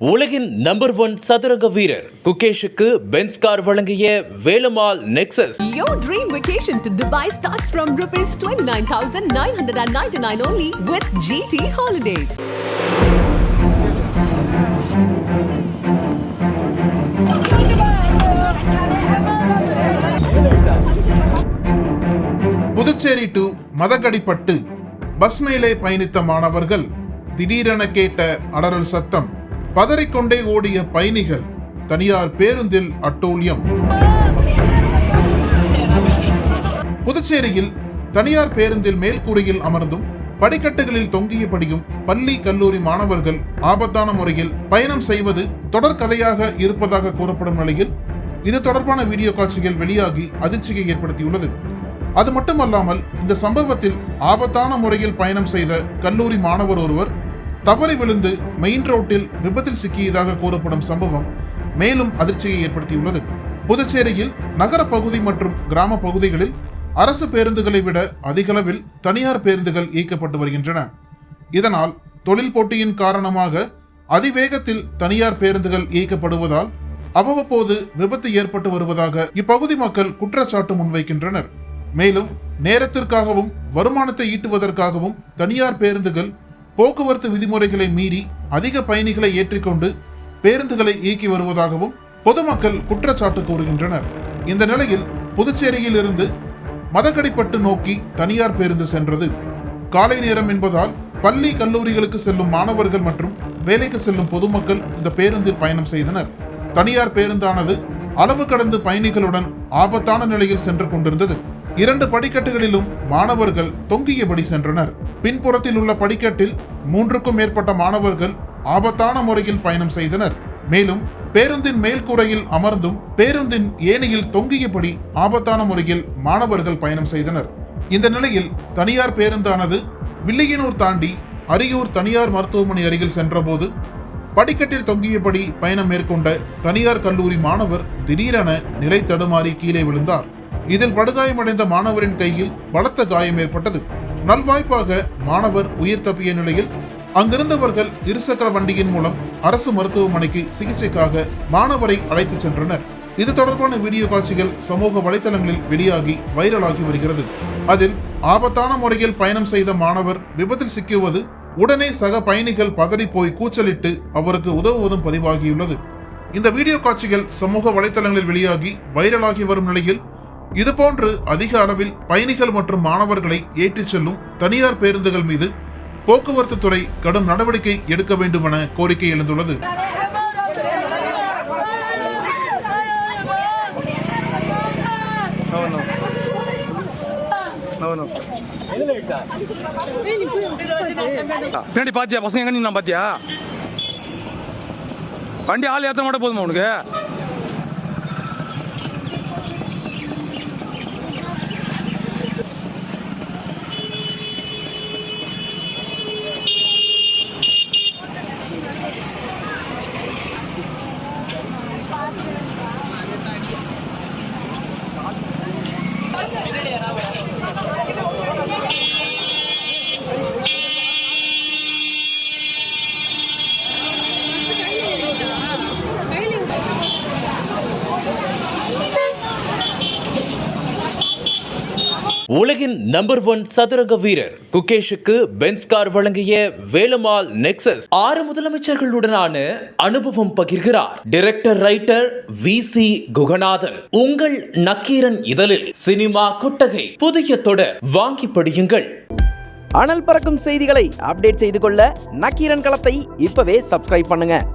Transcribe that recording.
உலகின் number one சதுரங்க வீரர் குகேஷுக்கு பென்ஸ் கார் வழங்கிய Velumal Nexus Your dream vacation to Dubai starts from rupees 29,999 only with GT Holidays. Puducherry to Madagadipattu bus மேலே பயணித்த மாணவர்கள் திடீரென கேட்ட அலறல் சத்தம் பதறிக்கொண்டே ஓடிய பயணிகள் தனியார் பேருந்தில் அட்டூழியம் புதுச்சேரியில் தனியார் பேருந்தில் மேல்கூரையில் அமர்ந்தும் படிக்கட்டுகளில் தொங்கியபடியும் பள்ளி கல்லூரி மாணவர்கள் ஆபத்தான முறையில் பயணம் செய்வது தொடர்கதையாக இருப்பதாக கூறப்படும் நிலையில் இது தொடர்பான வீடியோ காட்சிகள் வெளியாகி அதிர்ச்சியை ஏற்படுத்தியுள்ளது. அது மட்டுமல்லாமல் இந்த சம்பவத்தில் ஆபத்தான முறையில் பயணம் செய்த கல்லூரி மாணவர் ஒருவர் தவறி விழுந்து மெயின் ரோட்டில் விபத்தில் சிக்கியதாக கூறப்படும் சம்பவம் மேலும் அதிர்ச்சியை ஏற்படுத்தியுள்ளது. புதுச்சேரியில் நகர பகுதி மற்றும் கிராம பகுதிகளில் அரசு பேருந்துகளை விட அதிகளவில் தனியார் பேருந்துகள் இயக்கப்பட்டு வருகின்றன. இதனால் தொழில் போட்டியின் காரணமாக அதிவேகத்தில் தனியார் பேருந்துகள் இயக்கப்படுவதால் அவ்வப்போது விபத்து ஏற்பட்டு வருவதாக இப்பகுதி மக்கள் குற்றச்சாட்டு முன்வைக்கின்றனர். மேலும் நேரத்திற்காகவும் வருமானத்தை ஈட்டுவதற்காகவும் தனியார் பேருந்துகள் போக்குவரத்து விதிமுறைகளை மீறி அதிக பயணிகளை ஏற்றிக்கொண்டு பேருந்துகளை இயக்கி வருவதாகவும் பொதுமக்கள் குற்றச்சாட்டு கூறுகின்றனர். இந்த நிலையில் புதுச்சேரியில் இருந்து மதக்கடிப்பட்டு நோக்கி தனியார் பேருந்து சென்றது. காலை நேரம் என்பதால் பள்ளி கல்லூரிகளுக்கு செல்லும் மாணவர்கள் மற்றும் வேலைக்கு செல்லும் பொதுமக்கள் இந்த பேருந்தில் பயணம் செய்தனர். தனியார் பேருந்தானது அளவு கடந்து பயணிகளுடன் ஆபத்தான நிலையில் சென்று கொண்டிருந்தது. இரண்டு படிக்கட்டுகளிலும் மாணவர்கள் தொங்கியபடி சென்றனர். பின்புறத்தில் உள்ள படிக்கட்டில் மூன்றுக்கும் மேற்பட்ட மாணவர்கள் ஆபத்தான முறையில் பயணம் செய்தனர். மேலும் பேருந்தின் மேல்கூரையில் அமர்ந்தும் பேருந்தின் ஏணியில் தொங்கியபடி ஆபத்தான முறையில் மாணவர்கள் பயணம் செய்தனர். இந்த நிலையில் தனியார் பேருந்தானது வில்லியனூர் தாண்டி அரியூர் தனியார் மருத்துவமனை அருகில் சென்றபோது படிக்கட்டில் தொங்கியபடி பயணம் மேற்கொண்ட தனியார் கல்லூரி மாணவர் திடீரென நிலை தடுமாறி கீழே விழுந்தார். இதில் படுகாயமடைந்த மாணவரின் கையில் பலத்த காயம் ஏற்பட்டது. நல்வாய்ப்பாக மாணவர் உயிர் தப்பிய நிலையில் அங்கிருந்தவர்கள் இருசக்கர வண்டியின் மூலம் அரசு மருத்துவமனைக்கு சிகிச்சைக்காக மாணவரை அழைத்துச் சென்றனர். இது தொடர்பான வீடியோ காட்சிகள் சமூக வலைதளங்களில் வெளியாகி வைரலாகி வருகிறது. அதில் ஆபத்தான முறையில் பயணம் செய்த மாணவர் விபத்தில் சிக்குவது உடனே சக பயணிகள் பதறி போய் கூச்சலிட்டு அவருக்கு உதவுவதும் பதிவாகியுள்ளது. இந்த வீடியோ காட்சிகள் சமூக வலைதளங்களில் வெளியாகி வைரலாகி வரும் நிலையில் இதுபோன்று அதிக அளவில் பயணிகள் மற்றும் மாணவர்களை ஏற்றிச் செல்லும் தனியார் பேருந்துகள் மீது போக்குவரத்து துறை கடும் நடவடிக்கை எடுக்க வேண்டும் என கோரிக்கை எழுந்துள்ளது. பின்னாடி பாத்தியா? பசங்க எங்க நான் பாத்தியா? வண்டி ஆள் ஏத்த மட்டும் போதுமா உனக்கு? உலகின் நம்பர் ஒன் சதுரங்க வீரர் குகேஷுக்கு பென்ஸ் கார் வழங்கிய வேலுமால் நெக்சஸ் ஆறு முதலமைச்சர்களுடனான அனுபவம் பகிர்கிறார். Director writer V C Guganathan. உங்கள் நக்கீரன் இதழில் சினிமா கொட்டகை புதிய தொடர் வாங்கி படியுங்கள். அனல் பறக்கும் செய்திகளை அப்டேட் செய்து கொள்ள நக்கீரன் களத்தை இப்பவே சப்ஸ்கிரைப் பண்ணுங்க.